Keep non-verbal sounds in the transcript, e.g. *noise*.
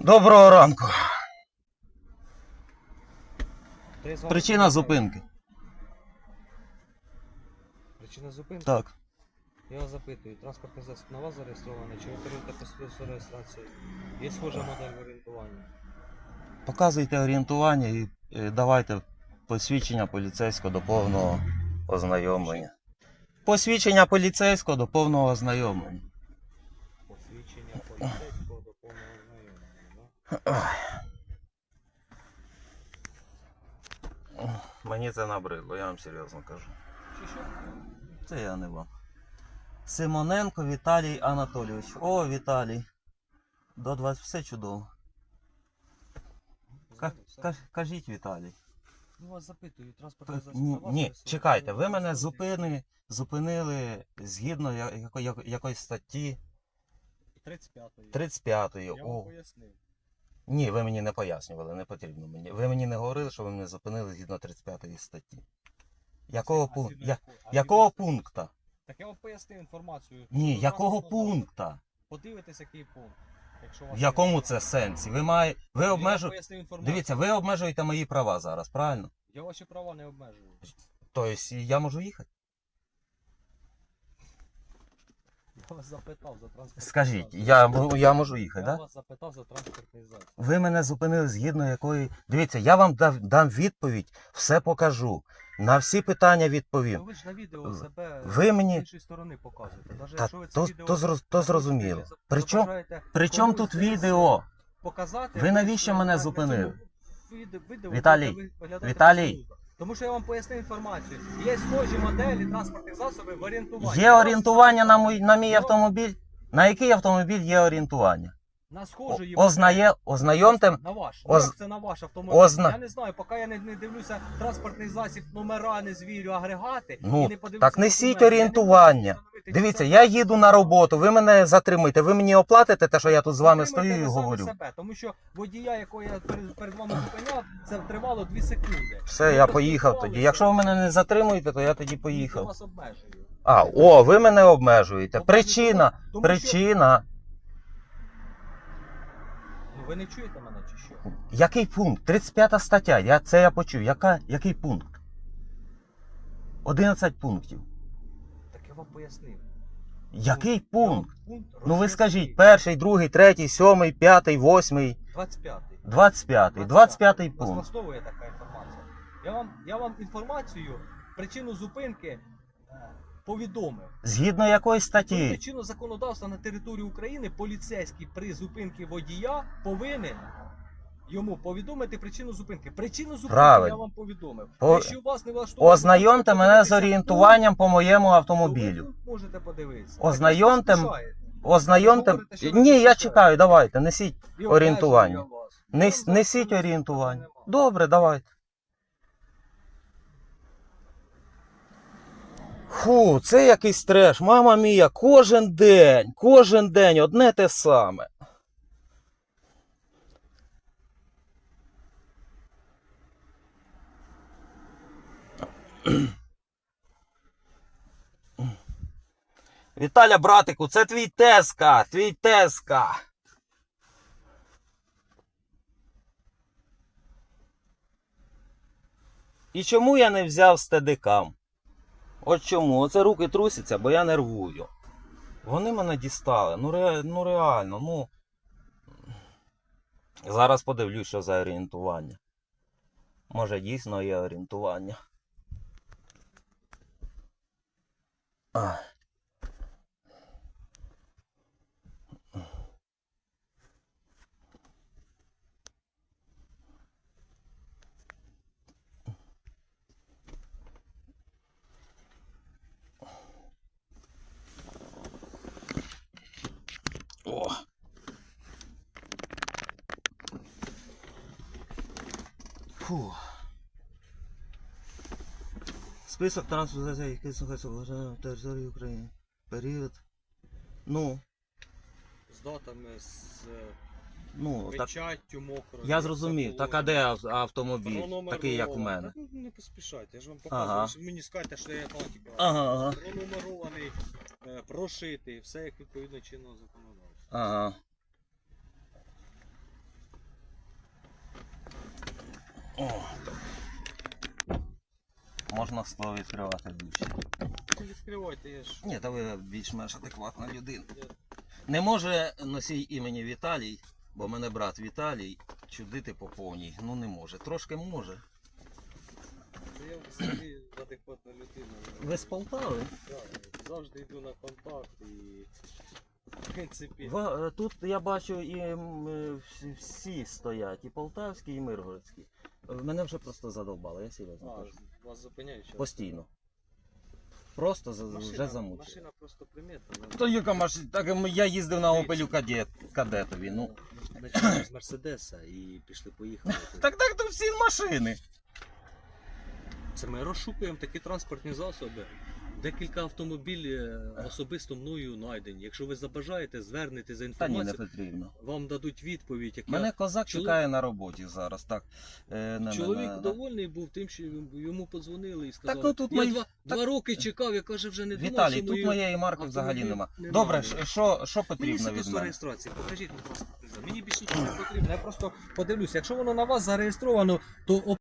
Доброго ранку. Причина зупинки. Причина зупинки? Так. Я вас запитую, транспортний засіб на вас зареєстрований, чи ви керуєте посвідчення реєстрації? Є схожа модель орієнтування. Показуйте орієнтування і е, давайте посвідчення поліцейського до повного ознайомлення. Посвідчення поліцейського до повного ознайомлення. Посвідчення поліцейського до повного ознайомлення, да? Мені це набридло, я вам серйозно кажу. Це я не вам. Симоненко Віталій Анатолійович. О, Віталій. До 20 все чудово. Кажіть Віталій. Ну вас запитую, транспортний засіб Ні, чекайте, ви мене зупини, зупинили згідно яко- яко- якоїсь статті 35-ї. 35. Я вам пояснив. Ні, ви мені не пояснювали, не потрібно мені. Ви мені не говорили, що ви мене зупинили згідно 35 статті. Якого, А Я, якого пункта? Так я вам пояснив інформацію. Ні, якого пункта? Подивитесь, який пункт. Якщо у В якому є. це сенсі? Ви має. Ви Я вам обмежу... пояснив інформацію. Дивіться, ви обмежуєте мої права зараз, правильно? Я ваші права не обмежую. Тобто я можу їхати? Я вас запитав за транспортний Скажіть, я, м- я можу їхати, Я так? Да? вас запитав за транспортний засіб. Ви мене зупинили згідно якої. Дивіться, я вам дав, дам відповідь, все покажу. На всі питання Ну відповім. ви ж на відео себе ви мені- з іншої сторони показуєте. Даже Та якщо ви це то, відео то, зроз- то зрозуміло. за- Причому, причому комусь тут десь відео? Показати. Ви навіщо мене зупинили? Віталій, Віталій. Тому що я вам пояснив інформацію. Є схожі моделі транспортних засобів в орієнтуванні. Є орієнтування на мій, на мій автомобіль? На який автомобіль є орієнтування? На схожої Ознає, ознайомте. На ваш. Оз- Як це на ваш автомобіль? Озна- Я не знаю, поки я не, не дивлюся транспортний засіб, номера, не звірю, агрегати. Ну, і не подивлюся так несіть документи. Я не орієнтування. Дивіться, я їду на роботу, ви мене затримуєте, ви мені оплатите те, що я тут з вами стою і говорю. Себе, тому що водія, якого я перед, перед вами зупиняв, це тривало 2 секунди. Все, Ви я поїхав тоді. Якщо ви мене не затримуєте, то я тоді Я поїхав. вас обмежую. А, о, ви мене обмежуєте. Причина, тому- причина. Ну ви не чуєте мене чи що? Який пункт? 35 стаття. Я, це я почув. Яка, який пункт? 11 пунктів. Так я вам пояснив. Який пункт? пункт Ну ви скажіть, перший, другий, третій, сьомий, п'ятий, восьмий, 25-й. 25-й. 25-й Вас пункт. влаштовує така інформація. Я вам, я вам інформацію, причину зупинки повідомив. Згідно якої статті? чинного законодавства на території України поліцейський при зупинці водія повинен йому повідомити причину зупинки. Причину зупинки Правильно. я вам повідомив. По- Якщо вас не влаштовує, Ознайомте мене з орієнтуванням по моєму автомобілю. можете подивитися. Ознайомте м- Ознайомте. Говорите, що ви Ні, я поспішаєте. чекаю, давайте, несіть. Орієнтування. Нес, несіть орієнтування. Добре, давайте. Фу, це якийсь треш, мама мія, кожен день, кожен день одне те саме. Віталя, братику, це твій теска, твій теска. І чому я не взяв стедикам? От чому? Оце руки трусяться, бо я нервую. Вони мене дістали. Ну, ре... ну реально, ну. Зараз подивлюсь, що за орієнтування. Може, дійсно є орієнтування. Ах. Фу. Список транспорту, який слухається вважає на території України. Період. Ну, З датами, з е, ну, печаттю мокрою. Я зрозумів. Так а де автомобіль? Пронумеровано. Такий, як у мене. Так, ну, не поспішайте, я ж вам Ага. показую. що Мені скажете, що я фанатик. Ага, ага. Пронумерований, е, прошитий, все як відповідно чинного законодавства. Ага. Можна скло відкривати дужче. Відкривайте, я ж. Ні, та ви більш-менш адекватна людина. Не може носій імені Віталій, бо мене брат Віталій, чудити по повній. Ну не може. Трошки може. Я взагалі адекватна людина. Ви з Полтави? Так, Завжди йду на контакт і. В принципі. Ва- е, Тут я бачу і м, е, всі стоять, і полтавські, і миргородські. Мене вже просто задовбало, я серйозно А, кажу. вас зупиняють зараз. Постійно. Просто за- вже замучив. машина просто примітна. ну, То яка машина? Так м, я їздив на Опелю кадет, кадетові. Ну. Почали з Мерседеса і пішли поїхали. *laughs* Так так то всі машини. Це ми розшукуємо такі транспортні засоби. Декілька автомобілів е, особисто мною знайдені. Якщо ви забажаєте, звернете за Та ні, не інформацією, потрібно. вам дадуть відповідь. Як Мене козак Чоловік- чекає на роботі зараз. Так. Е, на- я... на- Чоловік на- довольний був тим, що йому подзвонили і сказали, ну тут я мої- два, два роки чекав, я каже, вже не думав, Віталій, що тут мою... моєї марки взагалі автомобіль нема. немає. Добре, ш- що, що Мені потрібно від свідоцтво мене? реєстрації, покажіть, будь ласка. Мені більше нічого не потрібно. Я просто подивлюся, якщо воно на вас зареєстровано, то